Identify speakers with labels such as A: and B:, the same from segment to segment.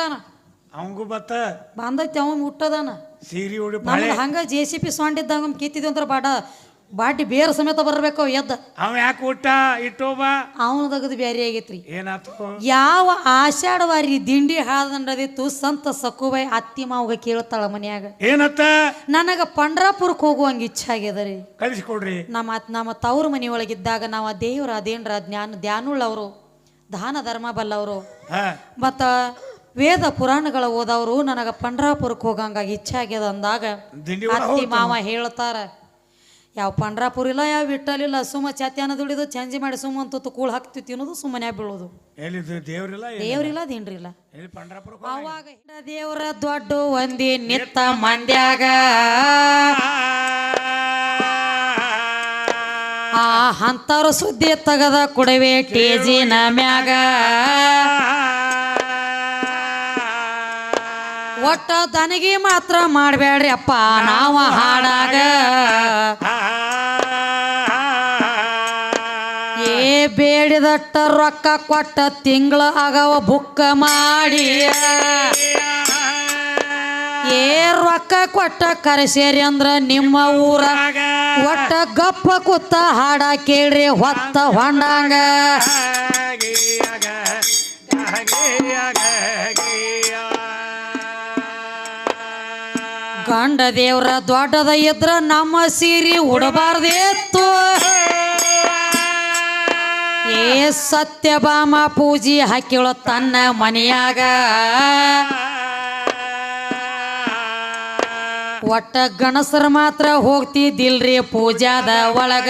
A: ಹುಟ್ಟಾನ
B: ಅವಂಗೂ ಬತ್ತ.
A: ಬಂದೈತಿ ಅವ ಮುಟ್ಟದಾನ
B: ಸೀರಿ ಉಡಿ ಬಾಳೆ
A: ನಮ್ದು ಹಂಗ ಜೆ ಸಿ ಪಿ ಸೊಂಡಿದ್ದಂಗ ಕಿತ್ತಿದ್ವಿ ಅಂದ್ರೆ ಬಾಡ ಬಾಟಿ ಬೇರೆ ಸಮೇತ ಬರ್ಬೇಕು ಎದ್ದ.
B: ಅವ ಯಾಕೆ ಊಟ ಇಟ್ಟೋಬ
A: ಅವನ ತಗದು ಬ್ಯಾರಿ ಆಗೈತ್ರಿ.
B: ಏನಾತು?
A: ಯಾವ ಆಷಾಢವಾರಿ ದಿಂಡಿ ಹಾದಂಡದಿತ್ತು ಸಂತ ಸಕುಬಾಯಿ ಅತ್ತಿ ಮಾವಗ ಕೇಳ್ತಾಳ ಮನ್ಯಾಗ.
B: ಏನತ್ತ?
A: ನನಗ ಪಂಡ್ರಾಪುರಕ್ಕೆ ಹೋಗುವಂಗ ಇಚ್ಛೆ ಆಗ್ಯದ ರೀ.
B: ಕಳಿಸ್ಕೊಡ್ರಿ.
A: ನಮ್ಮ ಅತ್- ನಮ್ಮ ತವ್ರ ಮನೆಯೊಳಗಿದ್ದಾಗ ನಾವು ಆ ದೇವ್ರ ಅದೇನ್ರ ಜ್ಞಾನ ಧ್ಯಾನುಳ್ಳವರು ದಾನ ಧರ್ಮ ಬಲ್ಲವರು.
B: ಹಾ.
A: ಮತ್ತು ವೇದ ಪುರಾಣಗಳ ಓದವರು ನನಗೆ ಪಂಡ್ರಾಪುರಕ್ಕೆ ಹೋಗಂಗ ಇಚ್ಛೆ ಆಗ್ಯದ ಅಂದಾಗ ಅತ್ತಿ ಮಾವ ಹೇಳ್ತಾರ ಯಾವ ಪಂಡ್ರಾಪುರ ಇಲ್ಲ ಯಾವ ವಿಠಲಿಲ್ಲ ಸುಮ್ಮ ಚಾತ್ಯಾನ ದುಡಿದು ಚಂಜಿ ಮಾಡಿ ಸುಮ್ಮ ಅಂತೂ ಕೂಳ್ ಹಾಕ್ತಿ ತಿನ್ನೋದು ಸುಮ್ಮನೆ ಬೀಳೋದು.
B: ದೇವ್ರಿಲ್ಲ ಎಲ್ಲಿ
A: ಅವಾಗ ದೇವ್ರ ದೊಡ್ಡ ಒಂದಿ ನಿತ್ತ ಮಂಡ್ಯಾಗ. ಆ ಹಂತರ ಸುದ್ದಿ ತಗದ ಕುಡವೆ ಟೇಜಿನ ಮ್ಯಾಗ. ಒಟ್ಟ ದನಗಿ ಮಾತ್ರ ಮಾಡ್ಬೇಡ್ರಿ ಅಪ್ಪ. ನಾವ ಹಾಡಾಗ. ಏ ಬೇಡಿದಟ್ಟ ರೊಕ್ಕ ಕೊಟ್ಟ ತಿಂಗಳ ಆಗವ ಬುಕ್ಕ ಮಾಡಿ. ಏ ರೊಕ್ಕ ಕೊಟ್ಟ ಕರೆಸೇರಿ ಅಂದ್ರ ನಿಮ್ಮ ಊರ. ಒಟ್ಟ ಗಪ್ಪ ಕೂತ ಹಾಡ ಕೇಳ್ರಿ ಹೊತ್ತ ಹೊಂಡಂಗ. ಗಂಡ ದೇವ್ರ ದೊಡ್ಡದ ಇದ್ರ ನಮ್ಮ ಸೀರಿ ಉಡಬಾರ್ದೇತ್ತು. ಏ ಸತ್ಯಭಾಮ ಪೂಜಿ ಹಾಕಿಳು ತನ್ನ ಮನೆಯಾಗ. ಒಟ್ಟ ಗಣಸರ ಮಾತ್ರ ಹೋಗ್ತಿದ್ದಿಲ್ರಿ ಪೂಜಾದ ಒಳಗ.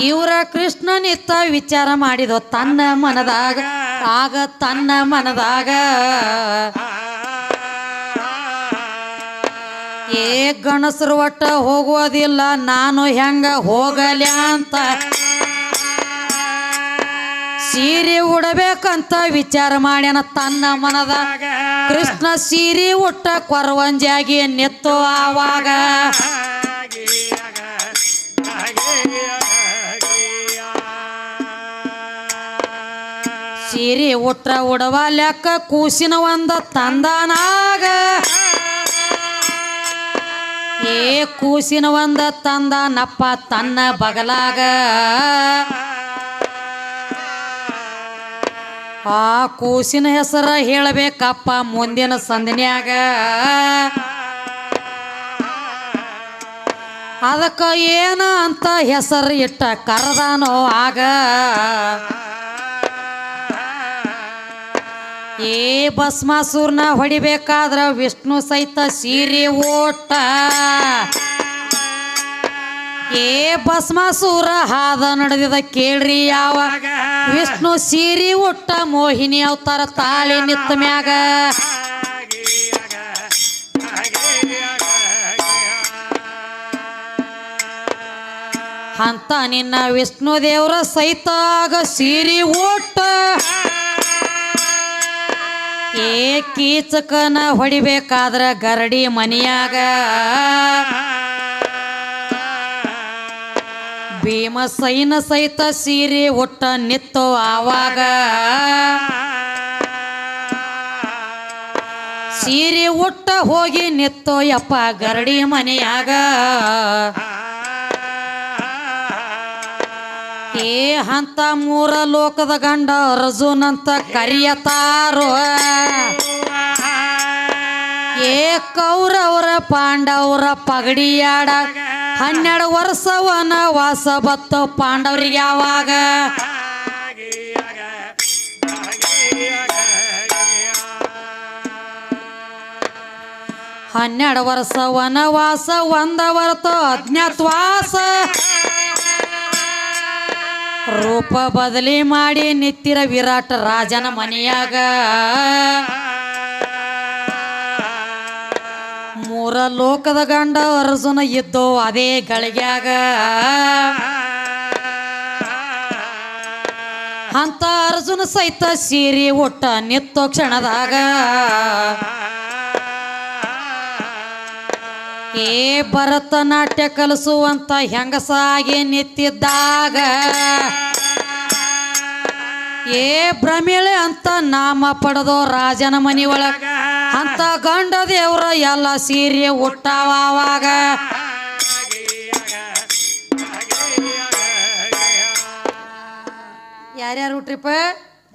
A: ಇವರ ಕೃಷ್ಣನಿತ್ತ ವಿಚಾರ ಮಾಡಿದ ತನ್ನ ಮನದಾಗ. ಆಗ ತನ್ನ ಮನದಾಗ. ಏ ಗಣಸರು ಒಟ್ಟ ಹೋಗೋದಿಲ್ಲ ನಾನು ಹೆಂಗ ಹೋಗಲಿ ಅಂತ. ಸೀರೆ ಉಡಬೇಕಂತ ವಿಚಾರ ಮಾಡ್ಯಾನ ತನ್ನ ಮನದ. ಕೃಷ್ಣ ಸೀರೆ ಉಟ್ಟ ಕೊರವಂಜಾಗಿ ನೆತ್ತು ಆವಾಗ. ಸೀರೆ ಉಟ್ರ ಲೆಕ್ಕ ಕೂಸಿನ ಒಂದ ತಂದನಾಗ. ಏ ಕೂಸಿನ ಒಂದ ತಂದನಪ್ಪ ತನ್ನ ಬಗಲಾಗ. ಆ ಕೂಸಿನ ಹೆಸರ ಹೇಳಬೇಕಪ್ಪ ಮುಂದಿನ ಸಂದಿನ್ಯಾಗ. ಅದಕ್ಕ ಏನ ಅಂತ ಹೆಸರು ಇಟ್ಟ ಕರದಾನೋ ಆಗ. ಏ ಭಸ್ಮಾಸೂರ್ನ ಹೊಡಿಬೇಕಾದ್ರ ವಿಷ್ಣು ಸಹಿತ ಸೀರೆ ಓಟ. ಏ ಭಸ್ಮಾಸುರ ಹಾದ ನಡೆದಿದ ಕೇಳ್ರಿ ಯಾವ? ವಿಷ್ಣು ಸೀರಿ ಉಟ್ಟ ಮೋಹಿನಿ ಅವತಾರ ತಾಳಿ ನಿತ್ತ ಮ್ಯಾಗ. ಅಂತ ನಿನ್ನ ವಿಷ್ಣು ದೇವರ ಸಹಿತ ಆಗ ಸೀರಿ ಉಟ್ಟ ಏ ಕೀಚಕನ ಹೊಡಿಬೇಕಾದ್ರ ಗರಡಿ ಮನಿಯಾಗ. ಭೀಮ ಸೈನ ಸಹಿತ ಸೀರೆ ಉಟ್ಟ ನಿತ್ತೋ ಆವಾಗ. ಸೀರೆ ಉಟ್ಟ ಹೋಗಿ ನಿತ್ತೋ ಯಪ್ಪ ಗರಡಿ ಮನೆಯಾಗ. ಏ ಹಂತ ಮೂರ ಲೋಕದ ಗಂಡ ಅರ್ಜುನಂತ ಕರಿಯತಾರೋ. ಏ ಕೌರವರ ಪಾಂಡವರ ಪಗಡಿಯಾಡ ಹನ್ನೆರಡು ವರ್ಷವನ ವಾಸ ಬತ್ತ ಪಾಂಡವರಿಗೆ ಯಾವಾಗ? ಹನ್ನೆರಡು ವರ್ಷ ವನವಾಸ ಒಂದ ವರ್ತ ಅಜ್ಞಾತವಾಸ. ರೂಪ ಬದಲಿ ಮಾಡಿ ನಿತ್ತಿರ ವಿರಾಟ ರಾಜನ ಮನೆಯಾಗ. ಮೂರ ಲೋಕದ ಗಂಡ ಅರ್ಜುನ ಇದ್ದೋ ಅದೇ ಗಳಿಗ್ಯಾಗ. ಅಂತ ಅರ್ಜುನ ಸಹಿತ ಸೀರಿ ಒಟ್ಟ ನಿತ್ತೋ ಕ್ಷಣದಾಗ. ಏ ಭರತನಾಟ್ಯ ಕಲಿಸುವಂತ ಹೆಂಗಸಾಗಿ ನಿಂತಿದ್ದಾಗ, ಏ ಭ್ರಮಿಳೆ ಅಂತ ನಾಮ ಪಡೆದೋ ರಾಜನ ಮನಿ ಒಳಗ, ಅಂತ ಗಂಡ ದೇವ್ರ ಎಲ್ಲ ಸೀರೆ ಹುಟ್ಟಾವಾಗ ಯಾರ್ಯಾರು ಹುಟ್ರಿಪ್ಪ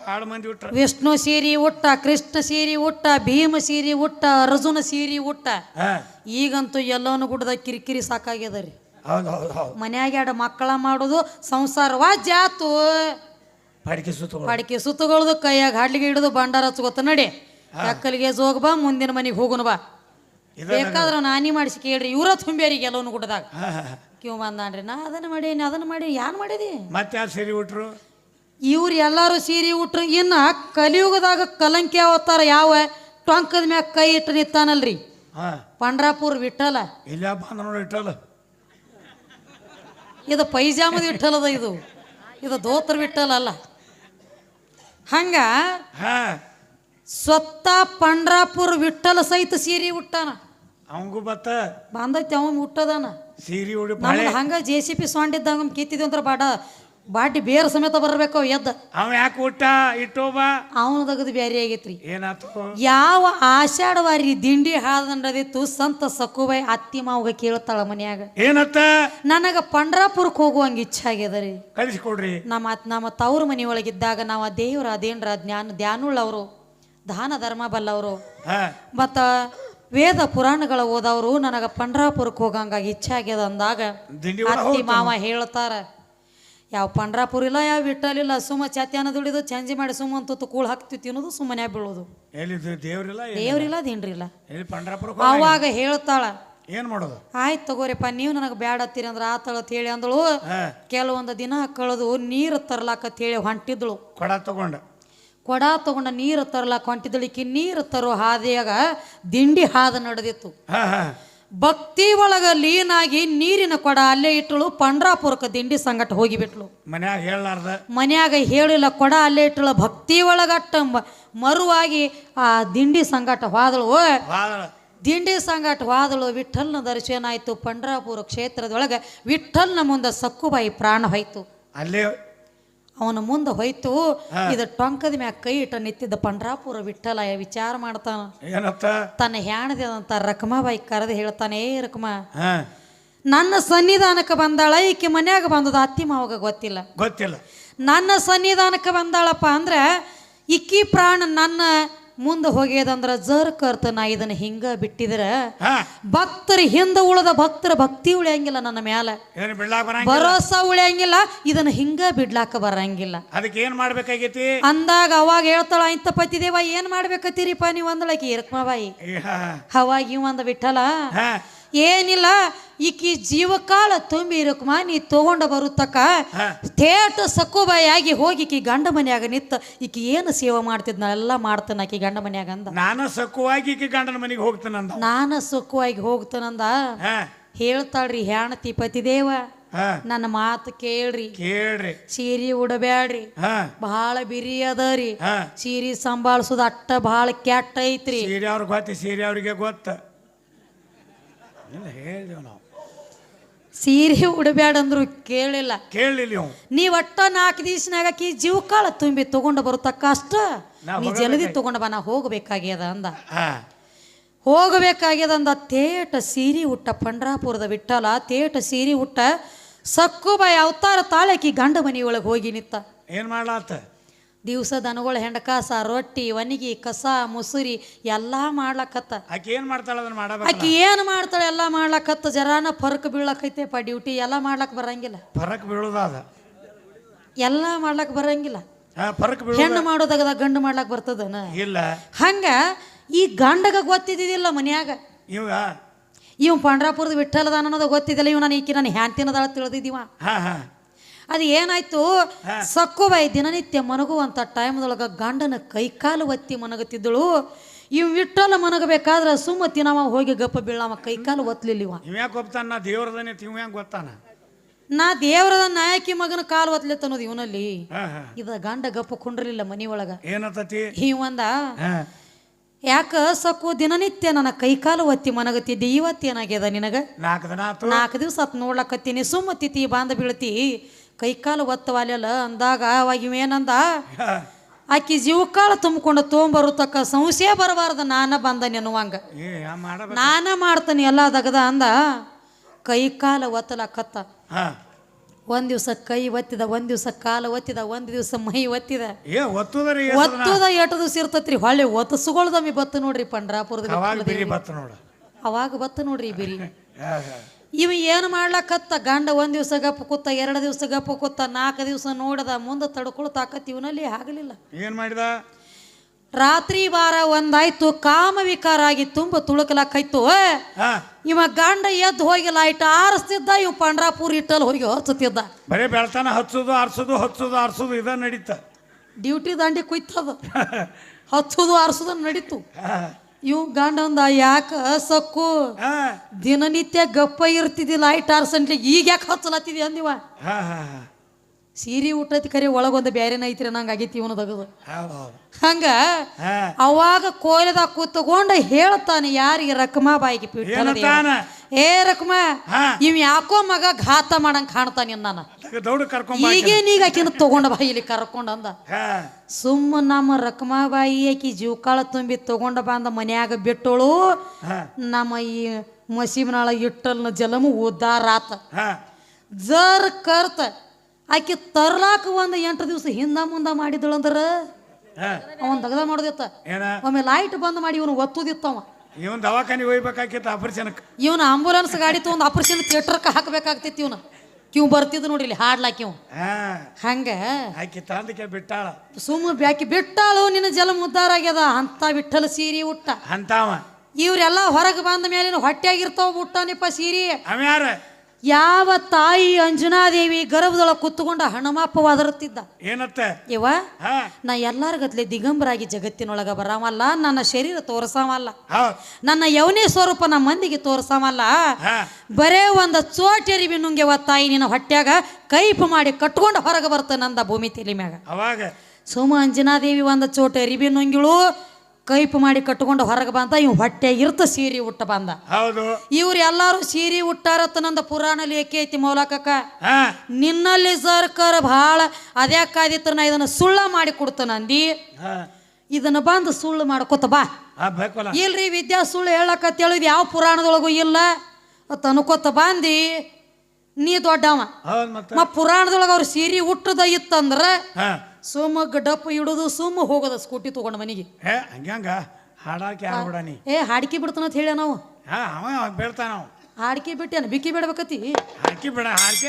B: ಮಂದಿ ಬಿಟ್ರ
A: ವಿಷ್ಣು ಸೀರಿ ಹುಟ್ಟ ಕೃಷ್ಣ ಸೀರಿ ಹುಟ್ಟ ಭೀಮ ಸೀರಿ ಹುಟ್ಟ ಅರ್ಜುನ ಸೀರಿ ಹುಟ್ಟ.
B: ಹಾ.
A: ಈಗಂತೂ ಎಲ್ಲೋನು ಗುಡ್ದ ಕಿರಿಕಿರಿ ಸಾಕಾಗ್ಯದ ರೀ.
B: ಹೌದು ಹೌದು ಹೌದು.
A: ಮನ್ಯಾಗ ಎರಡು ಮಕ್ಕಳ ಮಾಡೋದು ಸಂಸಾರ ಜಾತು
B: ಪಡಿಕೆ ಸುತ್ತ
A: ಪಡಿಕೆ ಸುತ್ತಗೊಳ್ದು ಕೈಯಾಗ ಹಾಡ್ಲಿಗೆ ಹಿಡಿದು ಬಂಡಾರ ಹಚ್ಕೋತ ನಡಿ. ಕಕ್ಕಲಿಗೆ ಜೋಗ ಬಾ ಮುಂದಿನ ಮನೆಗೆ ಹೋಗುನು ಬಾ. ಬೇಕಾದ್ರೂ ನಾನಿ ಮಾಡಿಸಿ ಕೇಳ್ರಿ ಇವ್ರ ತುಂಬ್ಯಾರಿ ಎಲ್ಲವನು ಗುಡ್ದಾಗ ಕ್ಯೂ ಬಂದಾನ್ರಿ ನಾ ಅದನ್ನ ಮಾಡೀನಿ ಅದನ್ನ ಮಾಡಿ ಯಾನ್ ಮಾಡಿದಿ?
B: ಮತ್ತೆ ಯಾರು ಸೀರೆ ಬಿಟ್ರು
A: ಇವ್ರು ಎಲ್ಲರೂ ಸೀರೆ ಉಟ್ರು ಇನ್ನು ಕಲಿಯುಗದಾಗ ಕಲಂಕಿ ಅವತಾರ ಯಾವ ಟೊಂಕದ ಮ್ಯಾಗ ಕೈ ಇಟ್ಟು ನಿತ್ತಾನಲ್ರಿ
B: ಹಾ.
A: ಪಂಡ್ರಾಪುರ್ ವಿಠಲ.
B: ಇಲ್ಲ ಬಂದ ನೋಡಿ ಇಟ್ಟಲ್ಲ
A: ಇದು ಪೈಜಾಮದ ವಿಠಲದ ಇದು. ಇದು ದೋತ್ರ ವಿಠಲ ಅಲ್ಲ. ಹಂಗ
B: ಹಾ.
A: ಸ್ವತಃ ಪಂಡ್ರಾಪುರ್ ವಿಠಲ ಸಹಿತ ಸೀರೆ ಉಟ್ಟಾನ.
B: ಅವಂಗೂ ಬತ್ತ.
A: ಬಂದೈತಿ ಅವ ಹುಟ್ಟದಾನ
B: ಸೀರೆ ಉಡಿ ಬಾಳೆ.
A: ನಮ್ದು ಹಂಗ ಜೆ ಸಿ ಪಿ ಸೊಂಡಿದ್ದಂಗ ಕಿತ್ತಿದ್ವಿ ಅಂದ್ರೆ ಬಾಡ. ಬಾಟಿ ಬೇರೆ ಸಮೇತ ಬರ್ಬೇಕು ಎದ್ದ.
B: ಅವ ಯಾಕೆ ಊಟ ಇಟ್ಟೋಬ
A: ಅವನು ತೆಗೆದು ಬ್ಯಾರೆ ಆಗೈತ್ರಿ.
B: ಏನಾತು
A: ಯಾವ ಆಷಾಢವಾರಿ ದಿಂಡಿ ಹಾದಂಡದಿತ್ತು ಸಂತ ಸಕ್ಕುಬಾಯಿ ಅತ್ತಿ ಮಾವಗ ಕೇಳ್ತಾಳ ಮನ್ಯಾಗ.
B: ಏನತ್ತ?
A: ನನಗ ಪಂಡ್ರಾಪುರಕ್ಕೆ ಹೋಗುವಂಗ ಇಚ್ಛೆ ಆಗ್ಯದ ರೀ.
B: ಕಳಿಸ್ಕೊಡ್ರಿ.
A: ನಮ್ಮ ನಮ್ಮ ತವ್ರ ಮನೆ ಒಳಗಿದ್ದಾಗ ನಾವು ದೇವ್ರ ಅದೇನ್ರ ಜ್ಞಾನ ಧ್ಯಾನುಳ್ಳವರು ದಾನ ಧರ್ಮ ಬಲ್ಲವರು ಮತ್ತ ವೇದ ಪುರಾಣಗಳ ಓದವರು ನನಗ ಪಂಡ್ರಾಪುರಕ್ಕೆ ಹೋಗಂಗ ಇಚ್ಛೆ ಆಗ್ಯದ ಅಂದಾಗ ಅತ್ತಿ ಮಾವ ಹೇಳ್ತಾರ ಯಾವ ಪಂಡ್ರಾಪುರ ಇಲ್ಲ ಯಾವ ವಿಠಲಿಲ್ಲ ಸುಮ್ಮ ಚಾತ್ಯಾನ ದುಡಿದು ಚಂಜಿ ಮಾಡಿ ಸುಮ್ಮ ತುತ್ತು ಕೂಳು ಹಾಕ್ತಿವಿ ತಿನ್ನೋದು ಸುಮ್ಮನೆ ಬೀಳೋದು.
B: ಎಲ್ಲಿದ್ದು ದೇವ್ರಿಲ್ಲ ದಿನ್ರಿಲ್ಲ
A: ದೇವ್ರಿಲ್ಲ
B: ಎಲ್ಲಿ
A: ಅವಾಗ ಹೇಳ್ತಾಳ
B: ಏನು ಮಾಡೋದು?
A: ಆಯ್ತು ತಗೋರಿಪ್ಪ ನೀವು ನನಗೆ ಬ್ಯಾಡ ಹತ್ತೀರಿ ಅಂದ್ರೆ ಆತಳ ಅಂತ ಹೇಳಿ ಅಂದಳು. ಕೆಲವೊಂದು ದಿನ ಕಳೆದು ನೀರು ತರ್ಲಾಕತ್ ಹೇಳಿ ಹೊಂಟಿದ್ಳು.
B: ಕೊಡ ತಗೊಂಡ.
A: ಕೊಡ ತಗೊಂಡ ನೀರು ತರ್ಲಾಕ ಹೊಂಟಿದಳಿಕಿ ನೀರು ತರೋ ಹಾದಿಯಾಗ ದಿಂಡಿ ಹಾದ ನಡೆದಿತ್ತು. ಭಕ್ತಿ ಒಳಗ ಲೀನಾಗಿ ನೀರಿನ ಕೊಡ ಅಲ್ಲೇ ಇಟ್ಟಳು. ಪಂಡ್ರಾಪುರಕ್ಕೆ ದಿಂಡಿ ಸಂಗಟ ಹೋಗಿಬಿಟ್ಲು.
B: ಮನ್ಯಾಗ ಹೇಳಲಾರ್ದ.
A: ಮನ್ಯಾಗ ಹೇಳಿಲ್ಲ ಕೊಡ ಅಲ್ಲೇ ಇಟ್ಟಳು. ಭಕ್ತಿ ಒಳಗಟ್ಟ ಮರುವಾಗಿ ಆ ದಿಂಡಿ ಸಂಗಟ ಹೋದಳು ದಿಂಡಿ ಸಂಗಟ ಹೋದಳು ವಿಠಲ್ನ ದರ್ಶನ ಆಯ್ತು. ಪಂಡ್ರಾಪುರ ಕ್ಷೇತ್ರದೊಳಗೆ ವಿಠಲ್ನ ಮುಂದೆ ಸಕ್ಕುಬಾಯಿ ಪ್ರಾಣ ಹೋಯ್ತು.
B: ಅಲ್ಲೇ
A: ಅವನ ಮುಂದೆ ಹೋಯ್ತು ಇದು ಟೊಂಕದ ಮ್ಯಾಗ ಕೈ ಇಟ್ಟ ನಿತ್ತಿದ್ದ ಪಂಡ್ರಾಪುರ ವಿಠಲ ವಿಚಾರ ಮಾಡ್ತಾನ.
B: ಏನತ್ತ?
A: ತನ್ನ ಹೆಣದಿದಂತ ರಕಮಾಬಾಯಿ ಕರೆದು ಹೇಳ್ತಾನೆ ಏ ರಕಮ ನನ್ನ ಸನ್ನಿಧಾನಕ್ಕೆ ಬಂದಾಳ ಈಕೆ ಮನ್ಯಾಗ ಬಂದದ ಅತ್ತಿ ಮಾವಾಗ ಗೊತ್ತಿಲ್ಲ.
B: ಗೊತ್ತಿಲ್ಲ.
A: ನನ್ನ ಸನ್ನಿಧಾನಕ್ಕೆ ಬಂದಾಳಪ್ಪ ಅಂದ್ರೆ ಇಕ್ಕಿ ಪ್ರಾಣ ನನ್ನ ಮುಂದೆ ಹೋಗ್ಯದಂದ್ರ ಜರ್ ಕರ್ತ ನಾ ಇದನ್ನ ಹಿಂಗ ಬಿಟ್ಟಿದ್ರ ಭಕ್ತರ ಹಿಂದೆ ಉಳದ ಭಕ್ತರ ಭಕ್ತಿ ಉಳಿಯಂಗಿಲ್ಲ ನನ್ನ ಮ್ಯಾಲ. ಭರೋಸಾ ಉಳಿಯಂಗಿಲ್ಲ ಇದನ್ನ ಹಿಂಗ ಬಿಡ್ಲಾಕ ಬರಂಗಿಲ್ಲ.
B: ಅದಕ್ಕೆ ಏನ್ ಮಾಡ್ಬೇಕಾಗೈತಿ?
A: ಅಂದಾಗ ಅವಾಗ ಹೇಳ್ತಾಳ ಇಂತ ಪತಿದೇವ ಏನ್ ಮಾಡ್ಬೇಕತ್ತೀರಿಪ್ಪ ನೀವು ಅಂದಳಕಿ ಇರಕ್ಮಾಬಾಯಿ ಅವಾಗ ಇವ್ ಅಂದ ಬಿಟ್ಟಲ್ಲ ಏನಿಲ್ಲ ಈಕಿ ಜೀವಕಾಲ ತುಂಬಿ ಇರಕ್ಮ ನೀ ತಗೊಂಡ ಬರುತ್ತಕ್ಕ
B: ಹಾ.
A: ಥೇಟ್ ಸಕ್ಕುಬಾಯಾಗಿ ಹೋಗಿ ಈಕಿ ಗಂಡ ಮನ್ಯಾಗ ನಿತ್ತ ಈಕಿ ಏನು ಸೇವೆ ಮಾಡ್ತಿದ್ ಎಲ್ಲ ಮಾಡ್ತಾನ ಆಕಿ ಗಂಡ ಮನ್ಯಾಗ ಅಂದ.
B: ನಾನು ಸಕ್ಕುವಾಗಿ ಈಕಿ ಗಂಡನ ಮನೆಗೆ ಹೋಗ್ತಾನಂದ.
A: ನಾನು ಸುಖವಾಗಿ ಹೋಗ್ತಾನಂದ. ಹೇಳ್ತಾಳ್ರಿ ಹೆಣತಿ ಪತಿದೇವ
B: ಹಾ.
A: ನನ್ನ ಮಾತು ಕೇಳ್ರಿ.
B: ಕೇಳ್ರಿ.
A: ಸೀರಿ ಉಡಬ್ಯಾಡ್ರಿ.
B: ಹಾ.
A: ಬಹಳ ಬಿರಿ ಅದರಿ
B: ಹಾ.
A: ಸೀರೆ ಸಂಭಾಳಿಸೋದು ಅಟ್ಟ ಬಹಳ ಕೆಟ್ಟ ಐತ್ರಿ.
B: ಸೀರೆ ಅವ್ರಿಗೆ ಗೊತ್ತು ಸೀರೆ ಅವ್ರಿಗೆ ಗೊತ್ತ. ಇಲ್ಲ ಹೇಳಿದೆವು ನಾವು.
A: ಸೀರೆ ಉಡಬೇಡಂದ್ರು ಅಂದ್ರು ಕೇಳಿಲ್ಲ.
B: ಕೇಳಲಿಲ್ಲ ಇವು
A: ನೀವ್ ಒಟ್ಟ ನಾಲ್ಕು ದಿವ್ಸನಾಗ ಜೀವ ಜೀವಕಾಳ ತುಂಬಿ ತಗೊಂಡು ಬರುತ್ತಕ್ಕ ಅಷ್ಟ?
B: ನಾ
A: ನೀ ಜಲ್ದಿ ತಗೊಂಡ ಬಾ ನಾ ಹೋಗ್ಬೇಕಾಗ್ಯದ ಅಂದ.
B: ಹಾ.
A: ಹೋಗಬೇಕಾಗ್ಯದ ಅಂದ ತೇಟ ಸೀರೆ ಉಟ್ಟ ಪಂಡ್ರಾಪುರದ ವಿಠಲ ತೇಟ ಸೀರೆ ಉಟ್ಟ ಸಕ್ಕುಬಾಯಿ ಅವತಾರ ತಾಳಕಿ ಗಂಡ ಮನೆಯೊಳಗೆ ಹೋಗಿ ನಿತ್ತ
B: ಏನ್ ಮಾಡ್ಲಾತ?
A: ದಿವಸ ದನಗಳು ಹೆಂಡಕಾಸ ರೊಟ್ಟಿ ಒನಿಗಿ ಕಸ ಮುಸುರಿ ಎಲ್ಲ ಮಾಡ್ಲಕತ್ತ.
B: ಆಕೆ ಏನ್ ಮಾಡ್ತಾಳ ಅದನ್ನ ಮಾಡಬೇಕು
A: ಆಕಿ ಏನು ಮಾಡ್ತಾಳೆ ಎಲ್ಲ ಮಾಡ್ಲಕತ್ತ. ಜರಾನ ಫರ್ಕ್ ಬೀಳಕೈತೆಪ್ಪ ಡ್ಯೂಟಿ ಎಲ್ಲ ಮಾಡ್ಲಕ್ ಬರಂಗಿಲ್ಲ.
B: ಫರಕ್ ಬೀಳುದಾದ
A: ಎಲ್ಲ ಮಾಡ್ಲಕ್ ಬರಂಗಿಲ್ಲ.
B: ಫರಕ್
A: ಹೆಣ್ಣು ಮಾಡೋದಾಗ ಗಂಡು ಮಾಡ್ಲಕ್ ಬರ್ತದನ?
B: ಇಲ್ಲ.
A: ಹಂಗ ಈ ಗಂಡಗ ಗೊತ್ತಿದ್ದಿದ್ದಿಲ್ಲ ಮನ್ಯಾಗ.
B: ಇವ?
A: ಇವ್ ಪಂಡ್ರಾಪುರದ ವಿಠಲದ ಅನ್ನೋದು ಗೊತ್ತಿದ್ದಿಲ್ಲ ಇವ್ ನಾನು ಈಕಿ ನಾನು ಹ್ಯಾಂತಿನದಾಳ ತಿಳಿದಿದ್ದೀವ.
B: ಹಾ ಹಾ.
A: ಅದು ಏನಾಯ್ತು? ಸಕ್ಕುಬಾಯಿ ದಿನನಿತ್ಯ ಮನಗುವಂಥ ಟೈಮ್ದೊಳಗ ಗಂಡನ ಕೈಕಾಲು ಒತ್ತಿ ಮನಗುತ್ತಿದ್ದಳು. ಇವ್ ವಿಠಲ ಮನಗಬೇಕಾದ್ರೆ ಸುಮ್ಮ ತಿನ್ನವ ಹೋಗಿ ಗಪ್ಪ ಬೀಳವ ಕೈಕಾಲು
B: ಯಾಕೆ ಒಪ್ತಾನ? ನಾ ದೇವ್ರದನೆ ಹೆಂಗ್ ಗೊತ್ತಾನ
A: ನಾ ದೇವರದ ನಾಯಕಿ ಮಗನ ಕಾಲು ಒತ್ತಲಿತ್ತ ಅನ್ನೋದು ಇವನಲ್ಲಿ. ಇದ ಗಂಡ ಗಪ್ಪ ಕುಂಡ್ರಲಿಲ್ಲ ಮನಿಯೊಳಗ.
B: ಏನತತಿ?
A: ಇವಂದ ಯಾಕ ಸಕ್ಕು ದಿನನಿತ್ಯ ನನ್ನ ಕೈಕಾಲು ಒತ್ತಿ ಮನಗತ್ತಿದ್ದೆ? ಇವತ್ತೇನಾಗ್ಯದ ನಿನಗ?
B: ನಾಲ್ಕು ದಿನ
A: ನಾಲ್ಕು ದಿವಸ ಆತ್ ನೋಡ್ಲಕತ್ತೀನಿ. ಸುಮ್ಮತ್ತಿತಿ ಬಾಂಧ ಬೀಳ್ತಿ. ಕೈಕಾಲು ಒತ್ತವಾಲೆಲ್ಲ ಅಂದಾಗ ಅವಾಗ ಇವೇನಂದ. ಆಕಿ ಜೀವಕಾಲ ತುಂಬಿಕೊಂಡು ತೊಗೊಂಬರುತ್ತಕ್ಕ ಸಂಶಯ ಬರಬಾರ್ದು ನಾನ ಬಂದ ನೆನ್ನುವಂಗ
B: ಏ ಯಾ ಮಾಡಬೇಕು
A: ನಾನ ಮಾಡ್ತಾನೆ ಎಲ್ಲ ದಗದ ಅಂದ ಕೈಕಾಲ ಒತ್ತಲಕತ್ತ. ಒಂದ್ ದಿವ್ಸ ಕೈ ಒತ್ತಿದ ಒಂದ್ ದಿವ್ಸ ಕಾಲ ಒತ್ತಿದ ಒಂದ್ ದಿವ್ಸ ಮೈ ಒತ್ತಿದ. ಒತ್ತದ ಎಟ್ಟು ದಿವ್ಸ ಇರ್ತೈತ್ರಿ ಹೊಳ್ಳಿ ಒತ್ತಸುಗೊಳ್ದಮ್ಮಿ ಬತ್ತ ನೋಡ್ರಿ ಪಂಡ್ರಾಪುರದ
B: ಅವಾಗ ಬತ್ತ
A: ನೋಡ್ರಿ ಬಿರಿ. ಇವ ಏನು ಮಾಡ್ಲಕತ್ತ? ಗಂಡ ಒಂದು ದಿವಸ ಗಪ್ಪ ಕೂತ ಎರಡು ದಿವಸ ಗಪ್ಪ ಕೂತ ನಾಲ್ಕು ದಿವ್ಸ ನೋಡದ ಮುಂದೆ ತಡ್ಕೊಳ್ತಾಕತ್ ಇವನಲ್ಲಿ ಆಗಲಿಲ್ಲ.
B: ಏನು ಮಾಡಿದ?
A: ರಾತ್ರಿ ವಾರ ಒಂದಾಯ್ತು ಕಾಮ ವಿಕಾರ ಆಗಿ ತುಂಬ ತುಳುಕಲಾಕೈತು. ಇವ ಗಂಡ ಎದ್ದು ಹೋಗಿ ಲೈಟ್ ಆರಿಸ್ತಿದ್ದ ಇವ್ ಪಂಡ್ರಾಪುರ್ ಇಟ್ಟಲ್ಲಿ ಹೋಗಿ ಹಚ್ಚುತ್ತಿದ್ದ
B: ಬರೀ ಬೆಳ್ತಾನ ಹಚ್ಚುದು ಆರ್ಸೋದು ಹಚ್ಚುದು ಆರ್ಸೋದು ಇದ ನಡೀತ.
A: ಡ್ಯೂಟಿ ದಂಡಿ ಕುಯ್ತದ. ಹಚ್ಚುದು ಆರಿಸೋದು ನಡೀತು.
B: ಹಾ.
A: ಇವ್ ಗಂಡ ಅಂದ ಯಾಕ ಸಕ್ಕು. ದಿನನಿತ್ಯ ಗಪ್ಪ ಇರ್ತಿದ್ದಿಲ್ಲ ಲೈಟ್ ಆರ್ಸಂಟ್ಲಿ ಈಗ ಯಾಕೆ ಹಚ್ಚಲತ್ತಿದ್ಯ ಅಂದಿವ. ಸೀರೆ ಊಟತಿ ಕರೆ ಒಳಗೊಂದು ಬ್ಯಾರೆನ ಐತ್ರಿ ನಂಗೆ ಆಗೈತಿ ಇವನು ತಗದು. ಹಂಗ ಅವಾಗ ಕೋಲದ ಕೂತ್ಕೊಂಡ ಹೇಳ್ತಾನೆ ಯಾರಿಗೆ ರಕ್ಮಾ ಬಾಯಿಗೆ.
B: ಏನಂತಾನ
A: ಏ ರಕ್ಮ ಇವ್ ಯಾಕೋ ಮಗ ಘಾತ ಮಾಡಂಗ್ ಕಾಣ್ತಾನೆ ನಾನು.
B: ಈಗೇನು
A: ಈಗ ಆಕಿನ ತಗೊಂಡ ಬಾ ಇಲ್ಲಿ ಕರ್ಕೊಂಡು ಅಂದ. ಸುಮ್ಮ ನಮ್ಮ ರಕ್ಮಾಬಾಯಿ ಆಕಿ ಜೀವಕಾಳ ತುಂಬಿ ತಗೊಂಡ ಬಂದ ಮನ್ಯಾಗ ಬಿಟ್ಟೋಳು. ನಮ್ಮ ಈ ಮಸೀಬ್ನಾಳ ಇಟ್ಟಲ್ನ ಜಲಮು
B: ಉದ್ದಾರಾತ
A: ಜರ್ ಕರ್ತ ಆಕಿ ತರ್ಲಾಕ ಒಂದು ಎಂಟು ದಿವಸ ಹಿಂದ ಮುಂದ ಮಾಡಿದಳು ಅಂದ್ರ ಅವನ್ ದಗದ ಮಾಡೋದಿತ್ತ.
B: ಏನ?
A: ಒಮ್ಮೆ ಲೈಟ್ ಬಂದ್ ಮಾಡಿ ಇವನು ಒತ್ತುದಿತ್ತವ
B: ಇವನ್ ದವಾಖಾನೆ ಹೋಗ್ಬೇಕಾಗಿತ್ತು ಆಪರೇಷನ್ಕ್
A: ಇವನು ಆಂಬುಲೆನ್ಸ್ ಗಾಡಿ ತೊಗೊಂಡು ಆಪರೇಷನ್ ಥಿಯೇಟರ್ಕ ಹಾಕಬೇಕಾಗ್ತಿತ್ತು ಇವನ. ಕಿವ್ ಬರ್ತಿದ್ ನೋಡಿ ಇಲ್ಲಿ ಹಾಡ್ಲಾಕಿ ಇವ್ ಹಂಗ?
B: ಆಕಿ ತಂದಕ್ಕೆ ಬಿಟ್ಟಾಳ.
A: ಸುಮ್ಮ ಬ್ಯಾಕಿ ಬಿಟ್ಟಾಳು ನಿನ್ನ ಜಲ ಮುದ್ದಾರ ಆಗ್ಯದ. ಅಂತ ವಿಠಲ ಸೀರಿ ಉಟ್ಟ
B: ಅಂತಾವ
A: ಇವ್ರೆಲ್ಲ ಹೊರಗೆ ಬಂದ ಮೇಲೆ ಹೊಟ್ಟೆಯಾಗಿರ್ತಾವ ಉಟ್ಟಾನಿಪ್ಪ ಸೀರೆ.
B: ಸೀರಿ ಯಾರ?
A: ಯಾವ ತಾಯಿ ಅಂಜನಾದೇವಿ ಗರ್ಭದೊಳಗೆ ಕುತ್ಕೊಂಡು ಹಣಮಾಪವಾದರುತ್ತಿದ್ದ? ಒದರುತ್ತಿದ್ದ
B: ಏನತ್ತ
A: ಇವ ನಾ ಎಲ್ಲಾರ್ಗತ್ಲೆ ದಿಗಂಬರಾಗಿ ಜಗತ್ತಿನೊಳಗ ಬರಾಮಲ್ಲ ನನ್ನ ಶರೀರ ತೋರ್ಸಾಮಲ್ಲ ನನ್ನ ಯವನಿ ಸ್ವರೂಪ ನಮ್ಮ ಮಂದಿಗೆ ತೋರ್ಸಾಮಲ್ಲ ಬರೇ ಒಂದು ಚೋಟೆರಿವಿ ನುಂಗ್ಯವ ತಾಯಿ ನಿನ್ನ ಹೊಟ್ಯಾಗ ಕೈಪ್ ಮಾಡಿ ಕಟ್ಕೊಂಡು ಹೊರಗೆ ಬರ್ತಾನಂದ ಭೂಮಿ ತಲೆ ಮ್ಯಾಗ.
B: ಅವಾಗ?
A: ಸೋಮ ಅಂಜನಾದೇವಿ ಒಂದು ಚೋಟ ಅರಿವಿ ನುಂಗಿಳು ಕೈಪ್ ಮಾಡಿ ಕಟ್ಕೊಂಡು ಹೊರಗೆ ಬಂದ ಇವ್ ಹೊಟ್ಟೆ ಇರ್ತ ಸೀರೆ ಉಟ್ಟ ಬಂದ.
B: ಹೌದು.
A: ಇವ್ರು ಎಲ್ಲಾರು ಸೀರೆ ಉಟ್ಟಾರತ್ತ ನಂದ ಪುರಾಣ ಲೇಖಿ ಐತಿ ಮೌಲಕಕ್ಕ ನಿನ್ನಲ್ಲಿ ಸರ್ಕಾರ ಬಹಳ ಅದ್ಯಾಕಾದಿತ್ತು ನಾ ಇದನ್ನ ಸುಳ್ಳ ಮಾಡಿ ಕೊಡ್ತನಂದಿ ಇದನ್ನ ಬಂದು ಸುಳ್ಳು ಮಾಡ್ಕೊತ ಬಾ. ಇಲ್ರಿ ವಿದ್ಯಾ ಸುಳ್ಳು ಹೇಳಕ್ಕ ಇದು ಯಾವ ಪುರಾಣದೊಳಗೂ ಇಲ್ಲ. ಅತ್ ಅನ್ಕೋತ ಬಂದಿ ನೀ ದೊಡ್ಡವ.
B: ಹೌದ್ ಮತ್ತ.
A: ಮ ಪುರಾಣದೊಳಗೆ ಅವ್ರ ಸೀರಿ ಹುಟ್ಟದ ಇತ್ತಂದ್ರ
B: ಹಾ.
A: ಸುಮ್ಮ ಡಪ್ ಇಡುದು ಸುಮ್ಮ ಹೋಗದ ಸ್ಕೂಟಿ ತಗೊಂಡ ಮನಿಗೆ.
B: ಹೇ ಹಂಗ್ಯಾಂಗ? ಹಾಡಾಕಿ ಯಾರು ನೀ.
A: ಏ ಹಾಡ್ಕಿ ಬಿಡ್ತಾನ ಹೇಳ ನಾವು.
B: ಹಾ ಅವ ಬೀಳ್ತಾನ ಅವ.
A: ಹಾಡ್ಕಿ ಬಿಟ್ಟೇನ ಬಿಕ್ಕಿ ಬಿಡ್ಬೇಕತಿ
B: ಹಾಕಿ ಬಿಡ ಹಾಕಿ